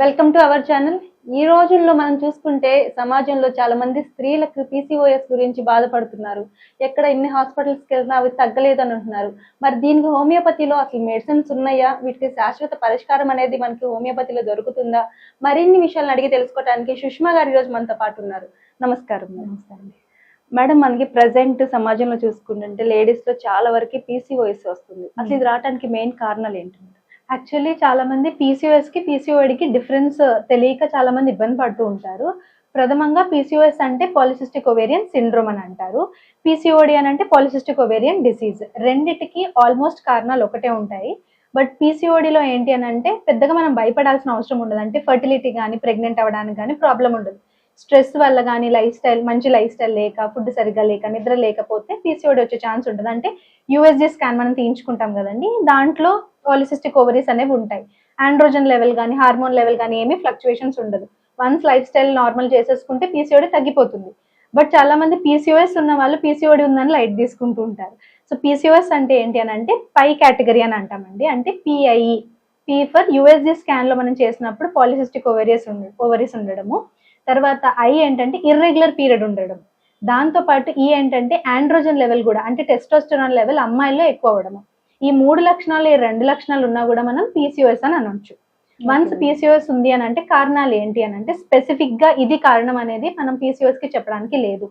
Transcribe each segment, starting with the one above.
Welcome to our channel. ఈ రోజుల్లో మనం చూసుకుంటే సమాజంలో చాలా మంది స్త్రీలకు పీసీఓఎస్ గురించి బాధపడుతున్నారు. ఎక్కడ ఎన్ని హాస్పిటల్స్కి వెళ్ళినా అవి తగ్గలేదు అని అంటున్నారు. మరి దీనికి హోమియోపతిలో అసలు మెడిసిన్స్ ఉన్నాయా? వీటికి శాశ్వత పరిష్కారం అనేది మనకి హోమియోపతిలో దొరుకుతుందా? మరిన్ని విషయాలను అడిగి తెలుసుకోవడానికి సుష్మా గారు ఈరోజు మనతో పాటు ఉన్నారు. నమస్కారం నమస్కారం. మేడం మనకి ప్రజెంట్ సమాజంలో చూసుకుంటుంటే లేడీస్లో చాలా వరకు పీసీఓఎస్ వస్తుంది. అసలు ఇది రావడానికి మెయిన్ కారణాలు ఏంటి యాక్చువల్లీ చాలా మంది పీసీఓఎస్కి పీసీఓడికి డిఫరెన్స్ uh, తెలియక చాలా మంది ఇబ్బంది పడుతూ ఉంటారు. ప్రథమంగా పీసీఓఎస్ అంటే పాలిసిస్టిక్ ఒవేరియన్ సిండ్రోమ్ అని అంటారు. పీసీఓడి అని అంటే పాలిసిస్టిక్ ఒవేరియన్ డిసీజ్ రెండిటికి ఆల్మోస్ట్ కారణాలు ఒకటే ఉంటాయి. బట్ పీసీఓడిలో ఏంటి అని అంటే పెద్దగా మనం భయపడాల్సిన అవసరం ఉండదు. అంటే ఫర్టిలిటీ కానీ ప్రెగ్నెంట్ అవ్వడానికి కానీ ప్రాబ్లం ఉండదు. స్ట్రెస్ వల్ల కానీ లైఫ్ స్టైల్ మంచి లైఫ్ స్టైల్ లేక ఫుడ్ సరిగ్గా లేక నిద్ర లేకపోతే పీసీఓడి వచ్చే ఛాన్స్ ఉంటుంది. అంటే యూఎస్జీ స్కాన్ మనం తీయించుకుంటాం కదండి. దాంట్లో పాలిసిస్టిక్ ఓవరీస్ అనేవి ఉంటాయి. ఆండ్రోజన్ లెవెల్ కానీ హార్మోన్ లెవెల్ కానీ ఏమీ ఫ్లక్చువేషన్స్ ఉండదు. వన్స్ లైఫ్ స్టైల్ నార్మల్ చేసేసుకుంటే పీసీఓడి తగ్గిపోతుంది. బట్ చాలా మంది పీసీఓఎస్ ఉన్న వాళ్ళు పీసీఓడి ఉందని లైట్ తీసుకుంటూ ఉంటారు. సో పీసీఓఎస్ అంటే ఏంటి అని అంటే పై కేటగిరీ అని అంటామండి. అంటే పిఐఈ పి ఫర్ యూఎస్జీ స్కాన్లో మనం చేసినప్పుడు పాలిసిస్టిక్ ఓవరీస్ ఉండ ఓవరీస్ ఉండడము. తర్వాత ఐ ఏంటంటే ఇర్రెగ్యులర్ పీరియడ్ ఉండడం. దాంతో పాటు ఈ ఏంటంటే ఆండ్రోజన్ లెవెల్ కూడా అంటే టెస్టోస్టెరాన్ లెవెల్ అమ్మాయిల్లో ఎక్కువ అవ్వడము. ఈ మూడు లక్షణాలు ఈ రెండు లక్షణాలు ఉన్నా కూడా మనం పీసీఓఎస్ అని అనొచ్చు. వన్స్. పీసీఓఎస్ ఉంది అని అంటే కారణాలు ఏంటి అని అంటే స్పెసిఫిక్గా ఇది కారణం అనేది మనం పీసీఓఎస్కి చెప్పడానికి లేదు.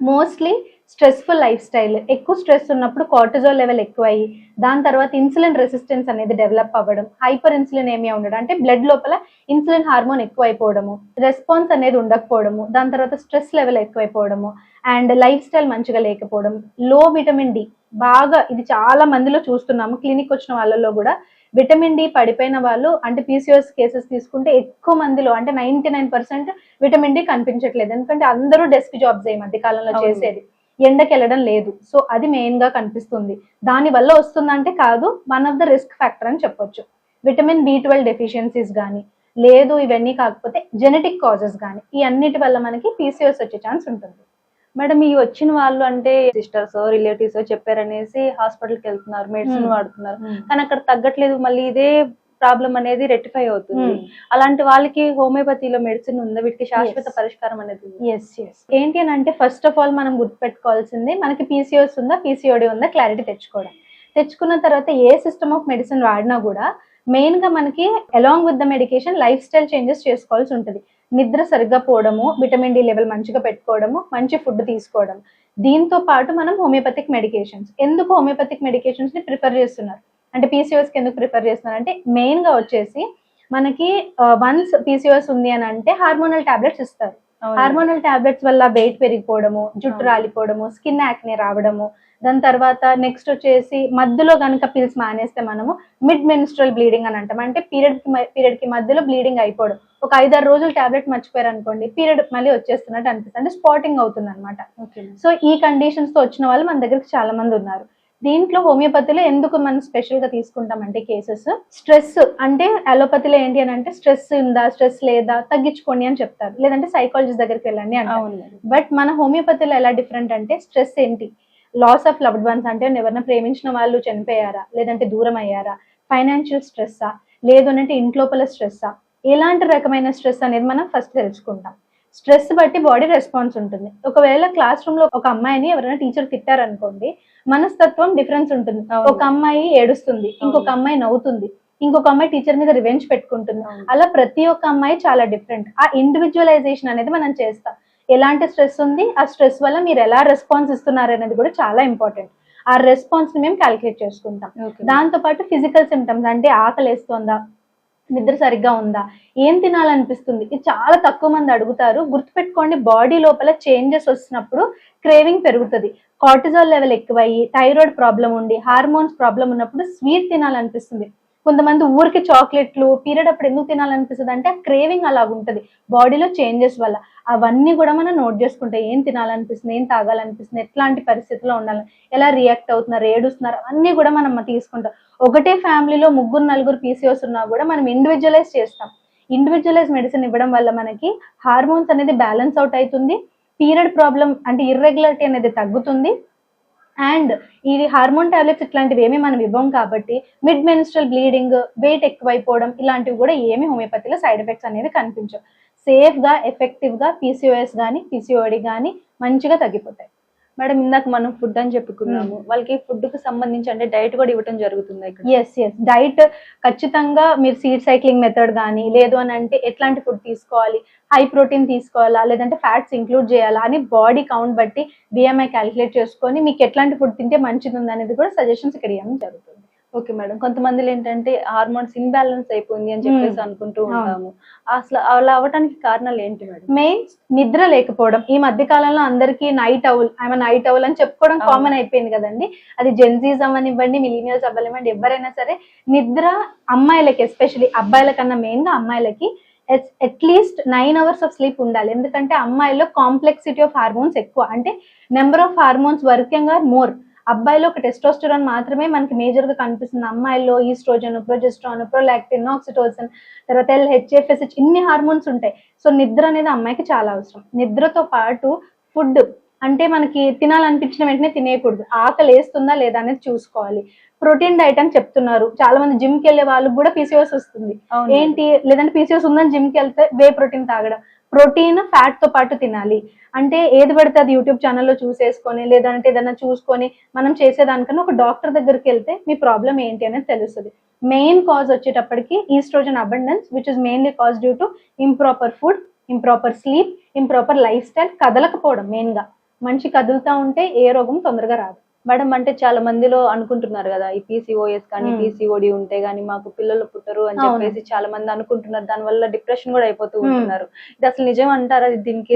Mostly stressful life style. ఎక్కువ స్ట్రెస్ ఉన్నప్పుడు కార్టిజోల్ లెవెల్ ఎక్కువ అయ్యి దాని తర్వాత ఇన్సులిన్ రెసిస్టెన్స్ అనేది డెవలప్ అవ్వడం హైపర్ ఇన్సులిన్ ఏమియా ఉండడం అంటే బ్లడ్ లోపల ఇన్సులిన్ హార్మోన్ ఎక్కువ అయిపోవడము రెస్పాన్స్ అనేది ఉండకపోవడము దాని తర్వాత స్ట్రెస్ లెవెల్ ఎక్కువైపోవడము అండ్ లైఫ్ స్టైల్ మంచిగా లేకపోవడం లో విటమిన్ డి బాగా ఇది చాలా మందిలో చూస్తున్నాము క్లినిక్ వచ్చిన వాళ్ళలో కూడా. విటమిన్ డి పడిపోయిన వాళ్ళు అంటే పీసీఓఎస్ కేసెస్ తీసుకుంటే ఎక్కువ మందిలో అంటే ninety nine percent vitamin D కనిపించట్లేదు. ఎందుకంటే అందరూ డెస్క్ జాబ్స్ ఈ మధ్య కాలంలో. చేసేది. ఎండకి వెళ్ళడం లేదు. సో అది మెయిన్గా కనిపిస్తుంది. దాని వల్ల వస్తుందంటే కాదు one of the risk factor అని చెప్పొచ్చు. విటమిన్ బి ట్వెల్వ్ డెఫిషియన్సీస్ కానీ లేదు ఇవన్నీ కాకపోతే జెనెటిక్ కాజెస్ కానీ ఈ అన్నిటి వల్ల మనకి పీసీఓఎస్ వచ్చే ఛాన్స్ ఉంటుంది. మేడం ఈ వచ్చిన వాళ్ళు అంటే సిస్టర్స్ రిలేటివ్స్ చెప్పారనేసి హాస్పిటల్కి వెళ్తున్నారు మెడిసిన్. వాడుతున్నారు. కానీ అక్కడ తగ్గట్లేదు. మళ్ళీ ఇదే ప్రాబ్లం అనేది రెక్టిఫై అవుతుంది. Hmm. అలాంటి వాళ్ళకి హోమియోపతిలో మెడిసిన్ ఉందా? వీటికి శాశ్వత. పరిష్కారం అనేది ఉందా? ఎస్ ఎస్ ఏంటి అని అంటే ఫస్ట్ ఆఫ్ ఆల్ మనం గుర్తుపెట్టుకోవాల్సింది మనకి పీసీఓఎస్ ఉందా? పీసీఓడి ఉందా? క్లారిటీ తెచ్చుకోవడం. తెచ్చుకున్న తర్వాత ఏ సిస్టమ్ ఆఫ్ మెడిసిన్ వాడినా కూడా మెయిన్గా మనకి along with the medication life style changes చేసుకోవాల్సి ఉంటుంది. నిద్ర సరిగ్గా పోవడము విటమిన్ డి లెవెల్ మంచిగా పెట్టుకోవడము మంచి ఫుడ్ తీసుకోవడం. దీంతో పాటు మనం హోమియోపతిక్ మెడికేషన్స్ ఎందుకు హోమియోపతిక్ మెడికేషన్స్ని ప్రిఫర్ చేస్తున్నారు? అంటే పీసీఓఎస్కి ఎందుకు ప్రిఫర్ చేస్తున్నారు అంటే మెయిన్గా వచ్చేసి మనకి వన్స్ పీసీఓఎస్ ఉంది అని అంటే హార్మోనల్ టాబ్లెట్స్ ఇస్తారు. హార్మోనల్ టాబ్లెట్స్ వల్ల వెయిట్ పెరిగిపోవడము జుట్టు. రాలిపోవడము స్కిన్ యాక్నే రావడము దాని తర్వాత నెక్స్ట్ వచ్చేసి మధ్యలో కనుక పిల్స్ మానేస్తే మనము మిడ్ మెన్స్ట్రల్ బ్లీడింగ్ అని అంటాం అంటే పీరియడ్కి పీరియడ్కి మధ్యలో బ్లీడింగ్ అయిపోవడం ఒక ఐదారు రోజులు టాబ్లెట్ మర్చిపోయారు అనుకోండి పీరియడ్ మళ్ళీ వచ్చేస్తున్నట్టు అనిపిస్తుంది అంటే స్పాటింగ్ అవుతుంది అనమాట. సో ఈ కండిషన్స్తో వచ్చిన వాళ్ళు మన దగ్గరికి చాలా మంది ఉన్నారు దీంట్లో హోమియోపతిలో ఎందుకు మనం స్పెషల్గా తీసుకుంటామంటే కేసెస్ స్ట్రెస్ అంటే అలోపతిలో ఏంటి అని అంటే స్ట్రెస్ ఉందా స్ట్రెస్ లేదా తగ్గించుకోండి అని చెప్తారు. లేదంటే సైకాలజిస్ట్ దగ్గరికి వెళ్ళండి మేడం. బట్ మన హోమియోపతిలో ఎలా డిఫరెంట్ అంటే స్ట్రెస్ ఏంటి? లాస్ ఆఫ్ లవ్డ్ వన్స్ అంటే ఎవరైనా ప్రేమించిన వాళ్ళు చనిపోయారా? లేదంటే దూరం అయ్యారా? ఫైనాన్షియల్ స్ట్రెస్సా లేదు అని అంటే ఇంట్లోపల స్ట్రెస్సా ఎలాంటి రకమైన స్ట్రెస్ అనేది మనం ఫస్ట్ తెలుసుకుంటాం. స్ట్రెస్ బట్టి బాడీ రెస్పాన్స్ ఉంటుంది. ఒకవేళ క్లాస్ రూమ్లో ఒక అమ్మాయిని ఎవరైనా టీచర్ తిట్టారనుకోండి మనస్తత్వం డిఫరెన్స్ ఉంటుంది. ఒక అమ్మాయి ఏడుస్తుంది ఇంకొక. అమ్మాయి నవ్వుతుంది ఇంకొక అమ్మాయి టీచర్ మీద రివెంజ్ పెట్టుకుంటుంది. అలా ప్రతి ఒక్క అమ్మాయి చాలా డిఫరెంట్. ఆ ఇండివిజువలైజేషన్ అనేది మనం చేస్తాం. ఎలాంటి స్ట్రెస్ ఉంది? ఆ స్ట్రెస్ వల్ల మీరు ఎలా రెస్పాన్స్ ఇస్తున్నారు అనేది కూడా చాలా ఇంపార్టెంట్. ఆ రెస్పాన్స్ని మేము క్యాలిక్యులేట్ చేసుకుంటాం. దాంతో పాటు ఫిజికల్ సిమ్టమ్స్ అంటే ఆకలి వేస్తుందా నిద్ర సరిగ్గా ఉందా? ఏం తినాలనిపిస్తుంది? ఇది చాలా తక్కువ మంది అడుగుతారు. గుర్తుపెట్టుకోండి బాడీ లోపల చేంజెస్ వచ్చినప్పుడు క్రేవింగ్ పెరుగుతుంది. కార్టిజాల్ లెవెల్ ఎక్కువయ్యి థైరాయిడ్ ప్రాబ్లం ఉండి హార్మోన్స్ ప్రాబ్లం ఉన్నప్పుడు స్వీట్ తినాలనిపిస్తుంది. కొంతమంది ఊరికి చాక్లెట్లు పీరియడ్ అప్పుడు ఎందుకు తినాలనిపిస్తుంది అంటే క్రేవింగ్ అలాగుంటుంది బాడీలో చేంజెస్ వల్ల. అవన్నీ కూడా మనం నోట్ చేసుకుంటే ఏం తినాలనిపిస్తుంది ఏం తాగాలనిపిస్తుంది ఎట్లాంటి పరిస్థితిలో ఉండాలి ఎలా రియాక్ట్ అవుతున్నారు ఏడుస్తున్నారు అన్నీ కూడా మనం తీసుకుంటాం. ఒకటే ఫ్యామిలీలో ముగ్గురు నలుగురు పీసీఓస్ ఉన్నా కూడా మనం ఇండివిజువలైజ్ చేస్తాం. ఇండివిజువలైజ్ మెడిసిన్ ఇవ్వడం వల్ల మనకి హార్మోన్స్ అనేది బ్యాలెన్స్ అవుట్ అవుతుంది. పీరియడ్ ప్రాబ్లం అంటే ఇర్రెగ్యులారిటీ అనేది తగ్గుతుంది. అండ్ ఈ హార్మోన్ టాబ్లెట్స్ ఇట్లాంటివి ఏమీ మనం ఇవ్వం కాబట్టి మిడ్ మెనిస్ట్రల్ బ్లీడింగ్ వెయిట్ ఎక్కువైపోవడం ఇలాంటివి కూడా ఏమి హోమియోపతిలో సైడ్ ఎఫెక్ట్స్ అనేవి కనిపించవు. సేఫ్గా ఎఫెక్టివ్గా పీసీఓఎస్ కానీ పీసీఓడి కానీ మంచిగా తగ్గిపోతాయి. మేడం ఇందాక మనం ఫుడ్ అని చెప్పుకున్నాము. వాళ్ళకి ఫుడ్కు సంబంధించి అంటే డైట్ కూడా ఇవ్వడం జరుగుతుంది ఎస్ ఎస్ డైట్ ఖచ్చితంగా మీరు సీడ్ సైక్లింగ్ మెథడ్ కానీ లేదు అని అంటే ఎట్లాంటి ఫుడ్ తీసుకోవాలి హై ప్రోటీన్ తీసుకోవాలా లేదంటే ఫ్యాట్స్ ఇంక్లూడ్ చేయాలా అని బాడీ కౌంట్ బట్టి బిఎంఐ క్యాలిక్యులేట్ చేసుకొని మీకు ఎట్లాంటి ఫుడ్ తింటే మంచిది ఉంది అనేది కూడా సజెషన్స్ ఇక్కడ ఇవ్వడం జరుగుతుంది. Okay madam. కొంతమందిలో ఏంటంటే హార్మోన్స్ ఇన్బ్యాలెన్స్ అయిపోయింది అని చెప్పేసి అనుకుంటూ. ఉంటాము. అసలు అలా అవడానికి కారణాలు ఏంటి మేడం? మెయిన్ నిద్ర లేకపోవడం. ఈ మధ్య కాలంలో అందరికి నైట్ అవుల్ ఆమె నైట్ అవుల్ అని చెప్పుకోవడం. కామన్ అయిపోయింది కదండి. అది జెన్జీస్ అవ్వనివ్వండి మిలీనియల్స్ అవ్వనివ్వండి ఎవరైనా సరే నిద్ర అమ్మాయిలకి ఎస్పెషలీ అబ్బాయిల కన్నా మెయిన్గా అమ్మాయిలకి at least nine hours of sleep ఉండాలి. ఎందుకంటే అమ్మాయిలో కాంప్లెక్సిటీ ఆఫ్ హార్మోన్స్ ఎక్కువ. అంటే number of hormones working are more. అబ్బాయిలో ఒక టెస్టోస్టెరాన్ మాత్రమే మనకి మేజర్గా కనిపిస్తుంది. అమ్మాయిల్లో ఈస్ట్రోజన్ ప్రొజెస్ట్రాన్ ప్రొలాక్టిన్ ఆక్సిటోసిన్ తర్వాత ఎల్ హెచ్ఎఫ్ఎస్హెచ్ ఇన్ని హార్మోన్స్ ఉంటాయి. సో నిద్ర అనేది అమ్మాయికి చాలా అవసరం. నిద్రతో పాటు ఫుడ్ అంటే మనకి తినాలనిపించిన వెంటనే తినేయకూడదు. ఆకలి వేస్తుందా లేదా అనేది చూసుకోవాలి. ప్రోటీన్ డైట్ అని చెప్తున్నారు. చాలా మంది జిమ్కి వెళ్ళే వాళ్ళకి కూడా పీసీఓస్ వస్తుంది. ఏంటి? లేదంటే పీసీఓస్ ఉందని జిమ్కి వెళ్తే వే ప్రోటీన్ తాగడం. ప్రోటీన్ ఫ్యాట్తో పాటు తినాలి. అంటే ఏది పడితే అది యూట్యూబ్ ఛానల్లో చూసేసుకొని లేదంటే ఏదైనా చూసుకొని మనం చేసేదానికన్నా ఒక డాక్టర్ దగ్గరికి వెళ్తే మీ ప్రాబ్లం ఏంటి అనేది తెలుస్తుంది. మెయిన్ కాజ్ వచ్చేటప్పటికి oestrogen abundance which is mainly cause due to improper food improper sleep improper lifestyle కదలకపోవడం మెయిన్గా. మనిషి కదులుతా ఉంటే ఏ రోగం తొందరగా రాదు. మేడం అంటే చాలా మందిలో అనుకుంటున్నారు కదా ఈ పీసీఓఎస్ కానీ. పీసీఓడి ఉంటే గానీ మాకు పిల్లలు పుట్టరు అని. చెప్పేసి చాలా మంది అనుకుంటున్నారు. దాని వల్ల డిప్రెషన్ కూడా అయిపోతూ. ఉంటున్నారు. ఇది అసలు నిజం అంటారా? దీనికి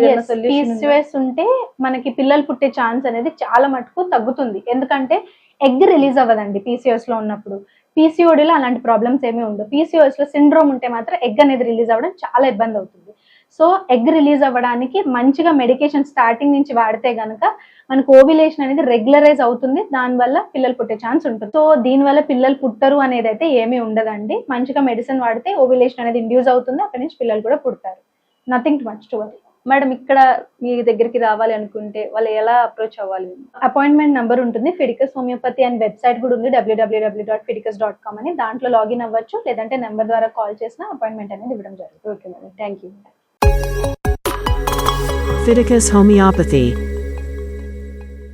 పీసీఓఎస్ ఉంటే మనకి పిల్లలు పుట్టే ఛాన్స్ అనేది చాలా మటుకు తగ్గుతుంది. ఎందుకంటే ఎగ్ రిలీజ్ అవ్వదండి పీసీఓఎస్లో ఉన్నప్పుడు. పీసీఓడిలో అలాంటి ప్రాబ్లమ్స్ ఏమీ ఉండవు. పీసీఓఎస్లో సిండ్రోమ్ ఉంటే మాత్రం ఎగ్ అనేది రిలీజ్ అవ్వడం చాలా ఇబ్బంది అవుతుంది. సో ఎగ్ రిలీజ్ అవ్వడానికి మంచిగా మెడికేషన్ స్టార్టింగ్ నుంచి వాడితే గనక మనకు ఓవిలేషన్ అనేది రెగ్యులరైజ్ అవుతుంది దానివల్ల పిల్లలు పుట్టే ఛాన్స్ ఉంటుంది. సో దీనివల్ల పిల్లలు పుట్టరు అనేది అయితే ఏమీ ఉండదండి. మంచిగా మెడిసిన్ వాడితే ఓవిలేషన్ అనేది ఇండ్యూస్ అవుతుంది అక్కడి నుంచి పిల్లలు కూడా పుడతారు. Nothing much to worry madam ఇక్కడ మీ దగ్గరికి రావాలి అనుకుంటే వాళ్ళు ఎలా అప్రోచ్ అవ్వాలి? అపాయింట్మెంట్ నెంబర్ ఉంటుంది ఫిడికస్ హోమియోపతి అండ్ వెబ్సైట్ కూడా ఉంది WWW dot Phyticus dot com అని. దాంట్లో లాగిన్ అవ్వచ్చు లేదంటే నెంబర్ ద్వారా కాల్ చేసిన అపాయింట్మెంట్ అనేది ఇవ్వడం జరుగుతుంది. Okay madam thank you Phyticus homeopathy